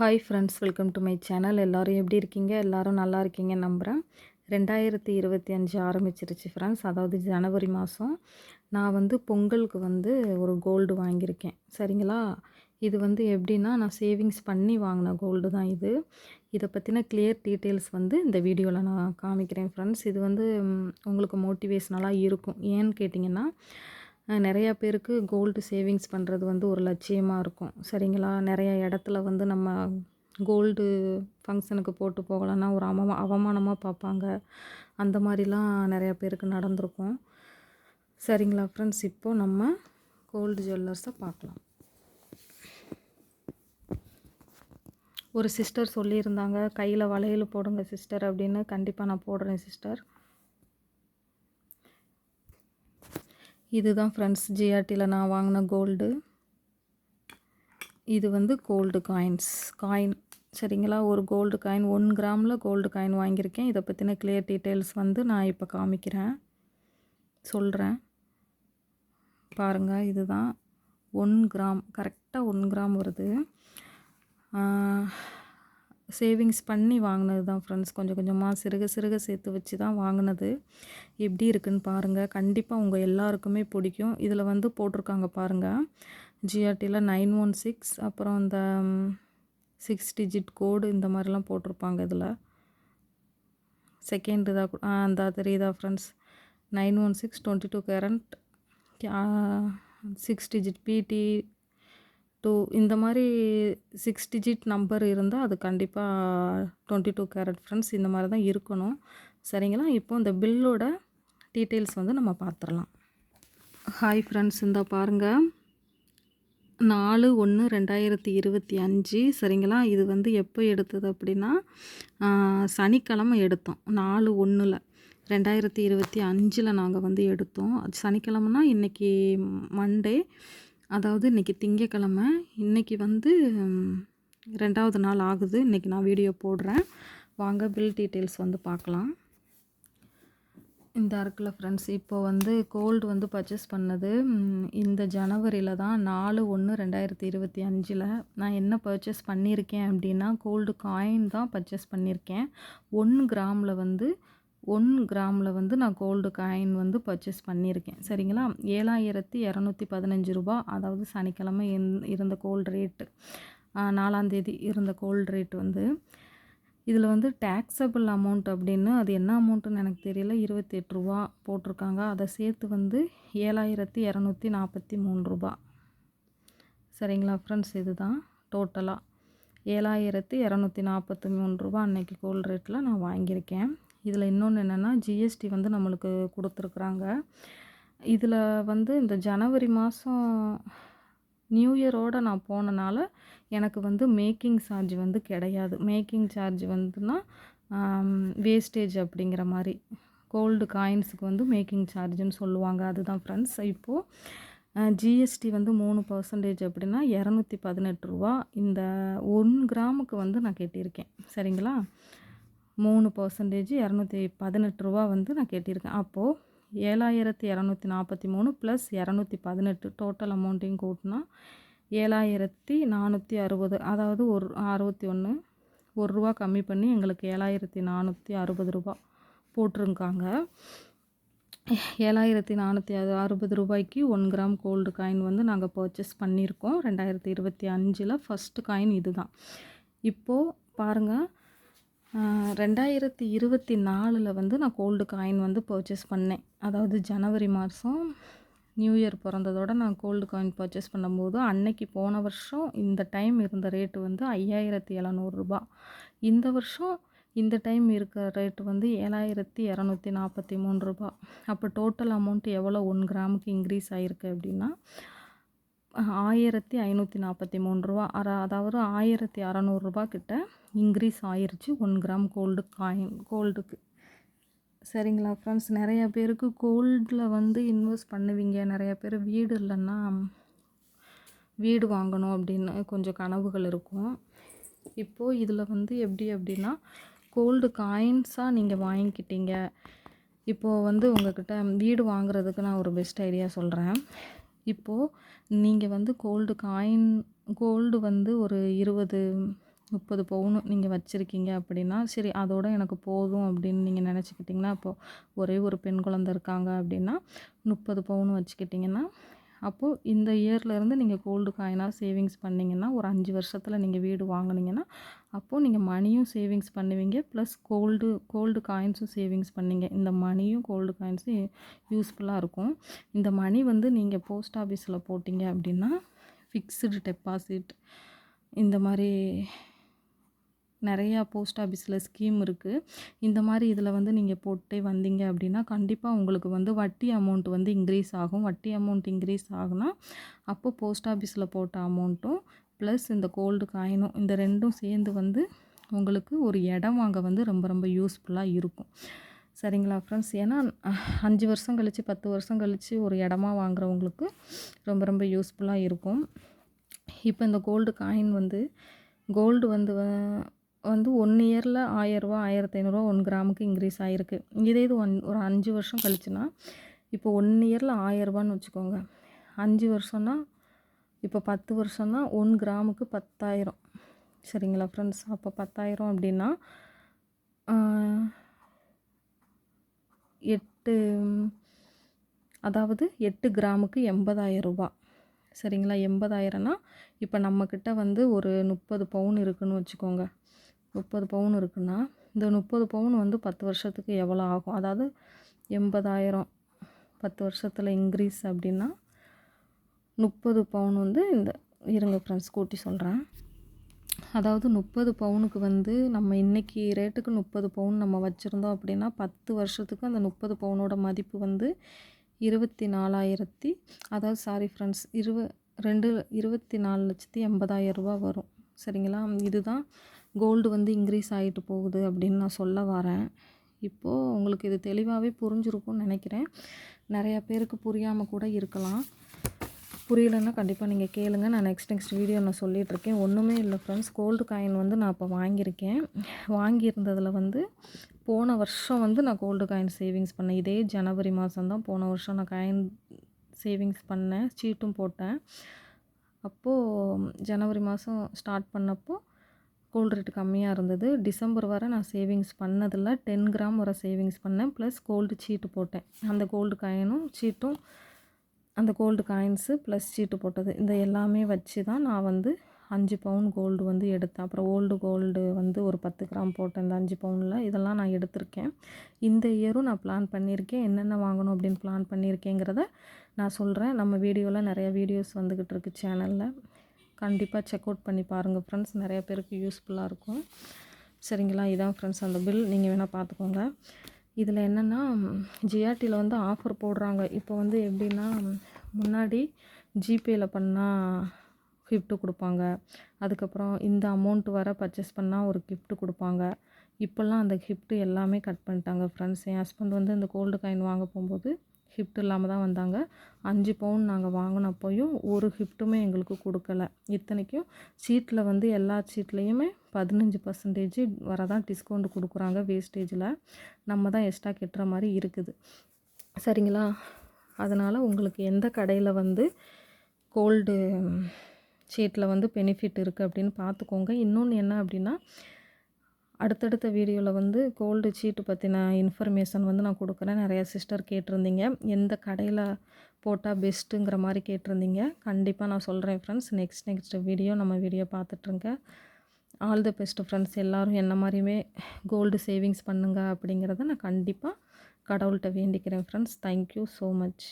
Hi friends welcome to my channel எல்லோரும் எப்படி இருக்கீங்க? எல்லோரும் நல்லா இருக்கீங்க நம்புகிறேன் ரெண்டாயிரத்தி இருபத்தி அஞ்சு ஆரம்பிச்சிருச்சு ஃப்ரெண்ட்ஸ் அதாவது ஜனவரி மாதம் நான் வந்து பொங்கலுக்கு வந்து ஒரு கோல்டு வாங்கியிருக்கேன். சரிங்களா? இது வந்து எப்படின்னா நான் சேவிங்ஸ் பண்ணி வாங்கின கோல்டு தான் இது. இதை பற்றின கிளியர் டீட்டெயில்ஸ் வந்து இந்த வீடியோவில் நான் காமிக்கிறேன் ஃப்ரெண்ட்ஸ் இது வந்து உங்களுக்கு மோட்டிவேஷ்னலாக இருக்கும். ஏன்னு கேட்டிங்கன்னா நிறையா பேருக்கு கோல்டு சேவிங்ஸ் பண்ணுறது வந்து ஒரு லட்சியமாக இருக்கும். சரிங்களா? நிறைய இடத்துல வந்து நம்ம கோல்டு ஃபங்க்ஷனுக்கு போட்டு போகலன்னா ஒரு அவமா அவமானமாக பார்ப்பாங்க. அந்த மாதிரிலாம் நிறையா பேருக்கு நடந்திருக்கும். சரிங்களா ஃப்ரெண்ட்ஸ் இப்போது நம்ம கோல்டு ஜுவல்லர்ஸை பார்க்கலாம். ஒரு சிஸ்டர் சொல்லியிருந்தாங்க கையில் வளையல் போடுங்க சிஸ்டர் அப்படின்னு. கண்டிப்பாக நான் போடுறேன் சிஸ்டர் இதுதான் ஃப்ரெண்ட்ஸ் ஜிஆர்டியில் நான் வாங்கின கோல்டு இது வந்து கோல்டு காயின்ஸ் காயின் சரிங்களா? ஒரு கோல்டு காயின் ஒன் கிராமில் கோல்டு காயின் வாங்கியிருக்கேன். இதை பற்றின கிளியர் டீட்டெயில்ஸ் வந்து நான் இப்போ காமிக்கிறேன். சொல்கிறேன் பாருங்கள் இதுதான் ஒன் கிராம் கரெக்டாக ஒன் கிராம் வருது. சேவிங்ஸ் பண்ணி வாங்கினது தான் ஃப்ரெண்ட்ஸ் கொஞ்சம் கொஞ்சமாக சிறுக சிறுக சேர்த்து வச்சு தான் வாங்கினது. எப்படி இருக்குன்னு பாருங்கள் கண்டிப்பாக உங்கள் எல்லாருக்குமே பிடிக்கும். இதில் வந்து போட்டிருக்காங்க பாருங்கள் ஜிஆர்டியில் நைன் ஒன் சிக்ஸ் அப்புறம் இந்த சிக்ஸ் டிஜிட் கோடு இந்த மாதிரிலாம் போட்டிருப்பாங்க இதில். செகண்ட் இதாக ஆ அந்த தெரியுதா friends nine one six twenty two current six digit பிடி டூ இந்த மாதிரி சிக்ஸ் டிஜிட் நம்பர் இருந்தால் அது கண்டிப்பாக டுவெண்ட்டி டூ கேரட் ஃப்ரெண்ட்ஸ் இந்த மாதிரி தான் இருக்கணும். சரிங்களா? இப்போ இந்த பில்லோட டீட்டெயில்ஸ் வந்து நம்ம பார்த்துடலாம் ஹாய் ஃப்ரெண்ட்ஸ் இந்த பாருங்கள் நாலு ஒன்று ரெண்டாயிரத்தி இருபத்தி அஞ்சு. சரிங்களா? இது வந்து எப்போ எடுத்தது அப்படின்னா சனிக்கிழமை எடுத்தோம். நாலு ஒன்றில் ரெண்டாயிரத்தி இருபத்தி அஞ்சில் நாங்கள் வந்து எடுத்தோம். சனிக்கிழமைனா இன்றைக்கி மண்டே அதாவது இன்றைக்கி திங்கக்கிழமை இன்றைக்கி வந்து ரெண்டாவது நாள் ஆகுது. இன்றைக்கி நான் வீடியோ போடுறேன். வாங்க பில் டீட்டெயில்ஸ் வந்து பார்க்கலாம். இந்த இருக்குல்ல ஃப்ரெண்ட்ஸ் இப்போ வந்து கோல்டு வந்து பர்ச்சேஸ் பண்ணது இந்த ஜனவரியில் தான். நாலு ஒன்று ரெண்டாயிரத்தி இருபத்தி அஞ்சில் நான் என்ன பர்ச்சேஸ் பண்ணியிருக்கேன் அப்படின்னா கோல்டு காயின் தான் பர்ச்சேஸ் பண்ணியிருக்கேன். ஒன் கிராமில் வந்து ஒன் கிராமில் வந்து நான் கோல்டு காயின் வந்து பர்ச்சேஸ் பண்ணியிருக்கேன். சரிங்களா? ஏழாயிரத்தி இரநூத்தி பதினஞ்சு ரூபா. அதாவது சனிக்கிழமை இருந்த- இருந்த கோல்டு ரேட்டு நாலாந்தேதி இருந்த கோல்டு ரேட் வந்து இதில் வந்து டேக்ஸபிள் அமௌண்ட் அப்படின்னு அது என்ன அமௌண்ட்டுன்னு எனக்கு தெரியல. இருபத்தெட்டு ரூபா போட்டிருக்காங்க. அதை சேர்த்து வந்து ஏழாயிரத்தி இரநூத்தி நாற்பத்தி மூணு ரூபா. சரிங்களா ஃப்ரெண்ட்ஸ் இதுதான் டோட்டலாக ஏழாயிரத்தி இரநூத்தி நாற்பத்தி மூணு ரூபா அன்னைக்கு கோல்ட் ரேட்டில் நான் வாங்கியிருக்கேன். இதில் இன்னொன்று என்னென்னா ஜிஎஸ்டி வந்து நம்மளுக்கு கொடுத்துருக்குறாங்க. இதில் வந்து இந்த ஜனவரி மாதம் நியூ இயரோடு நான் போனனால எனக்கு வந்து மேக்கிங் சார்ஜ் வந்து கிடையாது. மேக்கிங் சார்ஜ் வந்துன்னா வேஸ்டேஜ் அப்படிங்கிற மாதிரி. கோல்டு காயின்ஸுக்கு வந்து மேக்கிங் சார்ஜுன்னு சொல்லுவாங்க. அதுதான் ஃப்ரெண்ட்ஸ் இப்போது ஜிஎஸ்டி வந்து மூணு பர்சன்டேஜ் அப்படின்னா இரநூத்தி பதினெட்டு ரூபா. இந்த ஒன் கிராமுக்கு வந்து நான் கட்டியிருக்கேன். சரிங்களா? மூணு பர்சன்டேஜ் இரநூத்தி பதினெட்டு ரூபா வந்து நான் கேட்டிருக்கேன். அப்போது ஏழாயிரத்தி இரநூத்தி நாற்பத்தி மூணு ப்ளஸ் இரநூத்தி பதினெட்டு டோட்டல் அமௌண்ட்டையும் கூட்டினா ஏழாயிரத்தி நானூற்றி அறுபது. அதாவது ஒரு அறுபத்தி ஒன்று ஒரு ரூபா கம்மி பண்ணி எங்களுக்கு ஏழாயிரத்தி நானூற்றி அறுபது ரூபா போட்டிருக்காங்க. ஏழாயிரத்தி நானூற்றி அது அறுபது ரூபாய்க்கு ஒன் கிராம் கோல்டு காயின் வந்து நாங்கள் பர்ச்சேஸ் பண்ணியிருக்கோம். ரெண்டாயிரத்தி இருபத்தி அஞ்சில் ஃபஸ்ட்டு காயின் இதுதான். இப்போது பாருங்கள் ரெண்டாயிரத்தி இருபத்தி நாலில் வந்து நான் கோல்டு காயின் வந்து பர்ச்சேஸ் பண்ணேன். அதாவது ஜனவரி மாதம் நியூ இயர் பிறந்ததோட நான் கோல்டு காயின் பர்ச்சேஸ் பண்ணும்போது அன்னைக்கு போன வருஷம் இந்த டைம் இருந்த ரேட்டு வந்து ஐயாயிரத்தி எழுநூறுபா இந்த வருஷம் இந்த டைம் இருக்கிற ரேட்டு வந்து ஏழாயிரத்தி இரநூத்தி நாற்பத்தி மூணு ரூபா. அப்போ டோட்டல் அமௌண்ட் எவ்வளோ ஒன் கிராமுக்கு இன்க்ரீஸ் ஆகிருக்கு அப்படின்னா ஆயிரத்தி ஐநூற்றி நாற்பத்தி மூணு ரூபா. அற அதாவது ஆயிரத்தி அறநூறுரூபா கிட்ட இன்க்ரீஸ் ஆயிடுச்சு ஒன் கிராம் கோல்டு காயின் கோல்டுக்கு. சரிங்களா ஃப்ரெண்ட்ஸ் நிறைய பேருக்கு கோல்டில் வந்து இன்வெஸ்ட் பண்ணுவீங்க. நிறைய பேர் வீடு இல்லைன்னா வீடு வாங்கணும் அப்படின்னு கொஞ்சம் கனவுகள் இருக்கும். இப்போது இதில் வந்து எப்படி அப்படின்னா கோல்டு காயின்ஸாக நீங்கள் வாங்கிக்கிட்டீங்க. இப்போது வந்து உங்கள்கிட்ட வீடு வாங்குறதுக்கு நான் ஒரு பெஸ்ட் ஐடியா சொல்கிறேன் இப்போது நீங்கள் வந்து கோல்டு காயின் கோல்டு வந்து ஒரு இருபது முப்பது பவுன் நீங்கள் வச்சுருக்கீங்க அப்படின்னா சரி அதோட எனக்கு போதும் அப்படின்னு நீங்கள் நினச்சிக்கிட்டிங்கன்னா இப்போது ஒரே ஒரு பெண் குழந்த இருக்காங்க அப்படின்னா முப்பது பவுன் வச்சுக்கிட்டிங்கன்னா அப்போது இந்த இயர்லேருந்து நீங்கள் கோல்டு காயினாக சேவிங்ஸ் பண்ணிங்கன்னா ஒரு அஞ்சு வருஷத்தில் நீங்கள் வீடு வாங்கினீங்கன்னா அப்போது நீங்கள் மணியும் சேவிங்ஸ் பண்ணுவீங்க ப்ளஸ் கோல்டு கோல்டு காயின்ஸும் சேவிங்ஸ் பண்ணீங்க. இந்த மணியும் கோல்டு காயின்ஸும் யூஸ்ஃபுல்லாக இருக்கும். இந்த மணி வந்து நீங்கள் போஸ்ட் ஆஃபீஸில் போட்டிங்க அப்படின்னா ஃபிக்ஸ்டு டெபாசிட் இந்த மாதிரி நிறையா போஸ்ட் ஆஃபீஸில் ஸ்கீம் இருக்குது இந்த மாதிரி இதில் வந்து நீங்கள் போட்டே வந்தீங்க அப்படின்னா கண்டிப்பாக உங்களுக்கு வந்து வட்டி அமௌண்ட் வந்து இன்க்ரீஸ் ஆகும். வட்டி அமௌண்ட் இன்க்ரீஸ் ஆகுனா அப்போ போஸ்ட் ஆஃபீஸில் போட்ட அமௌண்ட்டும் ப்ளஸ் இந்த கோல்டு காயினும் இந்த ரெண்டும் சேர்ந்து வந்து உங்களுக்கு ஒரு இடம் வாங்க வந்து ரொம்ப ரொம்ப யூஸ்ஃபுல்லாக இருக்கும். சரிங்களா ஃப்ரெண்ட்ஸ் ஏன்னா அஞ்சு வருஷம் கழித்து பத்து வருஷம் கழித்து ஒரு இடமா வாங்குறவங்களுக்கு ரொம்ப ரொம்ப யூஸ்ஃபுல்லாக இருக்கும். இப்போ இந்த கோல்டு காயின் வந்து கோல்டு வந்து வந்து ஒன் இயரில் ஆயரூவா ஆயிரத்தி ஐநூறுரூவா ஒன் கிராமுக்கு இன்க்ரீஸ் ஆகிருக்கு இதே இது ஒன் ஒரு அஞ்சு வருஷம் கழிச்சுன்னா இப்போ ஒன் இயரில் ஆயரூபான்னு வச்சுக்கோங்க. அஞ்சு வருஷம்னா இப்போ பத்து வருஷம்னா ஒன் கிராமுக்கு பத்தாயிரம். சரிங்களா ஃப்ரெண்ட்ஸ் அப்போ பத்தாயிரம் அப்படின்னா எட்டு அதாவது எட்டு கிராமுக்கு எண்பதாயிரம் ரூபா சரிங்களா? எண்பதாயிரம்னா இப்போ நம்மக்கிட்ட வந்து ஒரு முப்பது பவுன் இருக்குதுன்னு வச்சுக்கோங்க. முப்பது பவுன் இருக்குன்னா இந்த முப்பது பவுன் வந்து பத்து வருஷத்துக்கு எவ்வளோ ஆகும்? அதாவது எண்பதாயிரம் பத்து வருஷத்தில் இன்க்ரீஸ் அப்படின்னா முப்பது பவுன் வந்து இந்த இருங்க ஃப்ரெண்ட்ஸ் கூட்டி சொல்கிறேன் அதாவது முப்பது பவுனுக்கு வந்து நம்ம இன்றைக்கி ரேட்டுக்கு முப்பது பவுன் நம்ம வச்சுருந்தோம் அப்படின்னா பத்து வருஷத்துக்கு அந்த முப்பது பவுனோட மதிப்பு வந்து இருபத்தி நாலாயிரத்தி அதாவது சாரி ஃப்ரெண்ட்ஸ் இருவ ரெண்டு இருபத்தி நாலு லட்சத்தி எண்பதாயிரம் ரூபா வரும். சரிங்களா? இதுதான் கோல்டு வந்து இன்க்ரீஸ் ஆகிட்டு போகுது அப்படின்னு நான் சொல்ல வரேன். இப்போது உங்களுக்கு இது தெளிவாகவே புரிஞ்சிருக்கும்னு நினைக்கிறேன். நிறையா பேருக்கு புரியாமல் கூட இருக்கலாம். புரியலைன்னா கண்டிப்பாக நீங்கள் கேளுங்க. நான் நெக்ஸ்ட் நெக்ஸ்ட் வீடியோ நான் சொல்லிகிட்ருக்கேன் ஒன்றுமே இல்லை ஃப்ரெண்ட்ஸ் கோல்டு காயின் வந்து நான் இப்போ வாங்கியிருக்கேன். வாங்கியிருந்ததில் வந்து போன வருஷம் வந்து நான் கோல்டு காயின் சேவிங்ஸ் பண்ணேன். இதே ஜனவரி மாதம் தான் போன வருஷம் நான் காயின் சேவிங்ஸ் பண்ணேன். சீட்டும் போட்டேன். அப்போது ஜனவரி மாதம் ஸ்டார்ட் பண்ணப்போ கோல்டு ரேட்டு கம்மியாக இருந்தது. டிசம்பர் வரை நான் சேவிங்ஸ் பண்ணதில் டென் கிராம் வரை சேவிங்ஸ் பண்ணேன். ப்ளஸ் கோல்டு சீட்டு போட்டேன். அந்த கோல்டு காயினும் சீட்டும் அந்த கோல்டு காயின்ஸு ப்ளஸ் சீட்டு போட்டது. இந்த எல்லாமே வச்சு தான் நான் வந்து அஞ்சு பவுன் கோல்டு வந்து எடுத்தேன். அப்புறம் ஓல்டு கோல்டு வந்து ஒரு பத்து கிராம் போட்டேன். இந்த அஞ்சு பவுனில் இதெல்லாம் நான் எடுத்திருக்கேன். இந்த இயரும் நான் பிளான் பண்ணியிருக்கேன். என்னென்ன வாங்கணும் அப்படின்னு பிளான் பண்ணியிருக்கேங்கிறத நான் சொல்கிறேன் நம்ம வீடியோவில் நிறைய வீடியோஸ் வந்துக்கிட்டு இருக்குது சேனலில் கண்டிப்பாக செக் அவுட் பண்ணி பாருங்கள் ஃப்ரெண்ட்ஸ் நிறையா பேருக்கு யூஸ்ஃபுல்லாக இருக்கும். சரிங்களா? இதான் ஃப்ரெண்ட்ஸ் அந்த பில் நீங்கள் வேணால் பார்த்துக்கோங்க இதில் என்னென்னா ஜிஆர்டியில் வந்து ஆஃபர் போடுறாங்க. இப்போ வந்து எப்படின்னா முன்னாடி ஜிபேயில் பண்ணால் கிஃப்ட்டு கொடுப்பாங்க. அதுக்கப்புறம் இந்த அமௌண்ட் வர பர்ச்சேஸ் பண்ணால் ஒரு கிஃப்ட்டு கொடுப்பாங்க. இப்போல்லாம் அந்த கிஃப்ட்டு எல்லாமே கட் பண்ணிட்டாங்க ஃப்ரெண்ட்ஸ் என் ஹஸ்பண்ட் வந்து இந்த கோல்டு காயின் வாங்க போகும்போது ஹிஃப்ட் இல்லாமல் தான் வந்தாங்க. அஞ்சு பவுன் நாங்கள் வாங்கினப்போயும் ஒரு ஹிஃப்ட்டுமே எங்களுக்கு கொடுக்கல. இத்தனைக்கும் சீட்டில் வந்து எல்லா சீட்லேயுமே பதினஞ்சு பர்சன்டேஜ் வரதான் டிஸ்கவுண்ட் கொடுக்குறாங்க வேஸ்டேஜில் நம்ம தான் எக்ஸ்ட்ரா கெட்டுற மாதிரி இருக்குது. சரிங்களா? அதனால் உங்களுக்கு எந்த கடையில் வந்து கோல்டு சீட்டில் வந்து பெனிஃபிட் இருக்குது அப்படின்னு பார்த்துக்கோங்க. இன்னொன்று என்ன அப்படின்னா அடுத்தடுத்த வீடியோவில் வந்து கோல்டு சீட்டு பற்றின இன்ஃபர்மேஷன் வந்து நான் கொடுக்குறேன். நிறையா சிஸ்டர் கேட்டிருந்தீங்க. எந்த கடையில் போட்டால் பெஸ்ட்டுங்கிற மாதிரி கேட்டிருந்தீங்க. கண்டிப்பாக நான் சொல்கிறேன் ஃப்ரெண்ட்ஸ் நெக்ஸ்ட் நெக்ஸ்ட் வீடியோ நம்ம வீடியோ பார்த்துட்ருங்க ஆல் த பெஸ்ட் ஃப்ரெண்ட்ஸ் எல்லோரும் என்ன மாதிரியுமே கோல்டு சேவிங்ஸ் பண்ணுங்க அப்படிங்கிறத நான் கண்டிப்பாக கடவுள்கிட்ட வேண்டிக்கிறேன் ஃப்ரெண்ட்ஸ் தேங்க்யூ ஸோ மச்